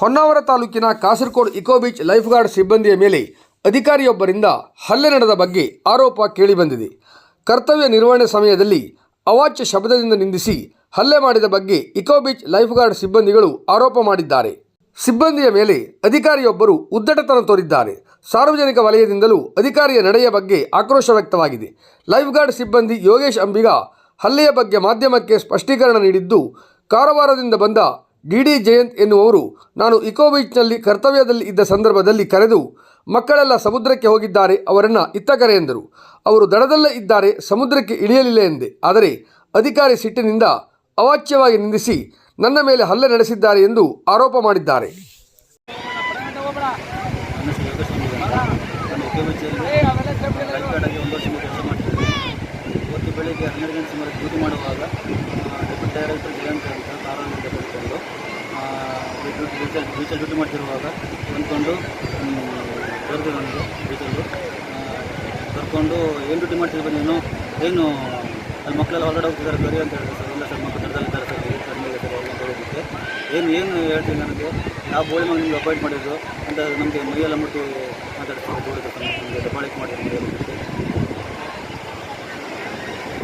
ಹೊನ್ನಾವರ ತಾಲೂಕಿನ Kasaragod eco beach lifeguard ಸಿಬ್ಬಂದಿಯ ಮೇಲೆ ಅಧಿಕಾರಿಯೊಬ್ಬರಿಂದ ಹಲ್ಲೆ ನಡೆದ ಬಗ್ಗೆ ಆರೋಪ ಕೇಳಿಬಂದಿದೆ. ಕರ್ತವ್ಯ ನಿರ್ವಹಣೆ ಸಮಯದಲ್ಲಿ ಅವಾಚ್ಯ ಶಬ್ದದಿಂದ ನಿಂದಿಸಿ ಹಲ್ಲೆ ಮಾಡಿದ ಬಗ್ಗೆ ಇಕೋ ಬೀಚ್ ಲೈಫ್ ಗಾರ್ಡ್ ಸಿಬ್ಬಂದಿಗಳು ಆರೋಪ ಮಾಡಿದ್ದಾರೆ. ಸಿಬ್ಬಂದಿಯ ಮೇಲೆ ಅಧಿಕಾರಿಯೊಬ್ಬರು ಉದ್ದಟತನ ತೋರಿದ್ದಾರೆ. ಸಾರ್ವಜನಿಕ ವಲಯದಿಂದಲೂ ಅಧಿಕಾರಿಯ ನಡೆಯ ಬಗ್ಗೆ ಆಕ್ರೋಶ ವ್ಯಕ್ತವಾಗಿದೆ. ಲೈಫ್ ಗಾರ್ಡ್ ಸಿಬ್ಬಂದಿ ಯೋಗೇಶ್ ಅಂಬಿಗ ಹಲ್ಲೆಯ ಬಗ್ಗೆ ಮಾಧ್ಯಮಕ್ಕೆ ಸ್ಪಷ್ಟೀಕರಣ ನೀಡಿದ್ದು, ಕಾರವಾರದಿಂದ ಬಂದ ಡಿ ಡಿ ಜಯಂತ್ ಎನ್ನುವವರು ನಾನು ಇಕೋ ಬೀಚ್ನಲ್ಲಿ ಕರ್ತವ್ಯದಲ್ಲಿ ಇದ್ದ ಸಂದರ್ಭದಲ್ಲಿ ಕರೆದು, ಮಕ್ಕಳೆಲ್ಲ ಸಮುದ್ರಕ್ಕೆ ಹೋಗಿದ್ದಾರೆ, ಅವರನ್ನು ಇತ್ತ ಕರೆ ಎಂದರು. ಅವರು ದಡದಲ್ಲೇ ಇದ್ದಾರೆ, ಸಮುದ್ರಕ್ಕೆ ಇಳಿಯಲಿಲ್ಲ ಎಂದೆ. ಆದರೆ ಅಧಿಕಾರಿ ಸಿಟ್ಟಿನಿಂದ ಅವಾಚ್ಯವಾಗಿ ನಿಂದಿಸಿ ನನ್ನ ಮೇಲೆ ಹಲ್ಲೆ ನಡೆಸಿದ್ದಾರೆ ಎಂದು ಆರೋಪ ಮಾಡಿದ್ದಾರೆ. ಡೈರೆಕ್ಟರ್ ಜಯಂತ್ ಅಂತ ಬೀಚಲ್ಲಿ ಬೀಚಲ್ಲಿ ಡ್ಯೂಟಿ ಮಾಡ್ತಿರುವಾಗ ಅಂದ್ಕೊಂಡು ಕರೆದು ನನಗೆ ಬೀಚಲ್ಲಿ ಕರ್ಕೊಂಡು ಏನು ಡ್ಯೂಟಿ ಮಾಡ್ತಿದ್ವಿ ನೀನು? ಏನು, ಅಲ್ಲಿ ಮಕ್ಕಳೆಲ್ಲ ಹೊರಗಡೆ ಹೋಗ್ತಿದ್ದಾರೆ ಬರೀ ಅಂತ ಹೇಳಿದೆ ಸರ್. ಇಲ್ಲ ಸರ್ ಮಕ್ಕಳು ದಡದಲ್ಲಿದ್ದಾರೆ ಸರ್. ಏನು ಸರ್ ಅಂತ ಹೇಳಿದ್ದಕ್ಕೆ ಏನು ಏನು ಹೇಳ್ತೀನಿ ನನಗೆ? ಯಾವ ಬೋಳಿ ಮಗ ನಿಮ್ಗೆ ಅಪಾಯಿಂಟ್ ಮಾಡಿದ್ರು ಅಂತ ನಮಗೆ ಮೈಯೆಲ್ಲ ಮುಟ್ಟಿ ಮಾತಾಡ್ತಾರೆ